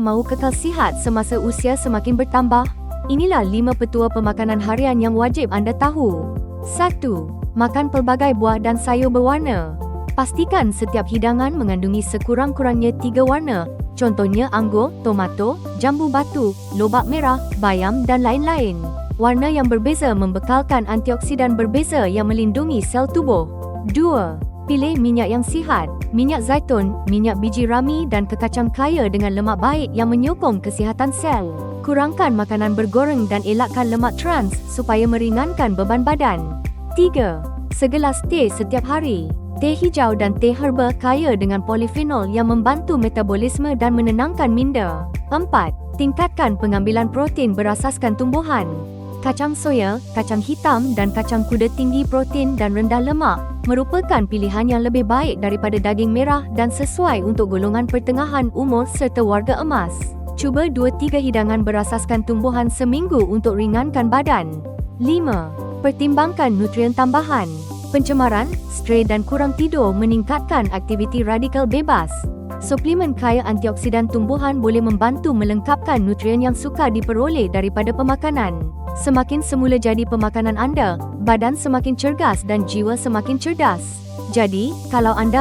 Mahu kekal sihat semasa usia semakin bertambah? Inilah 5 petua pemakanan harian yang wajib anda tahu. 1. Makan pelbagai buah dan sayur berwarna. Pastikan setiap hidangan mengandungi sekurang-kurangnya 3 warna. Contohnya anggur, tomato, jambu batu, lobak merah, bayam dan lain-lain. Warna yang berbeza membekalkan antioksidan berbeza yang melindungi sel tubuh. 2. Pilih minyak yang sihat. Minyak zaitun, minyak biji rami dan kekacang kaya dengan lemak baik yang menyokong kesihatan sel. Kurangkan makanan bergoreng dan elakkan lemak trans supaya meringankan beban badan. 3. Segelas teh setiap hari. Teh hijau dan teh herba kaya dengan polifenol yang membantu metabolisme dan menenangkan minda. 4. Tingkatkan pengambilan protein berasaskan tumbuhan. Kacang soya, kacang hitam dan kacang kuda tinggi protein dan rendah lemak merupakan pilihan yang lebih baik daripada daging merah dan sesuai untuk golongan pertengahan umur serta warga emas. Cuba 2-3 hidangan berasaskan tumbuhan seminggu untuk ringankan badan. 5. Pertimbangkan nutrien tambahan. Pencemaran, stres dan kurang tidur meningkatkan aktiviti radikal bebas. Suplemen kaya antioksidan tumbuhan boleh membantu melengkapkan nutrien yang sukar diperoleh daripada pemakanan. Semakin semula jadi pemakanan anda, badan semakin cergas dan jiwa semakin cerdas. Jadi, kalau anda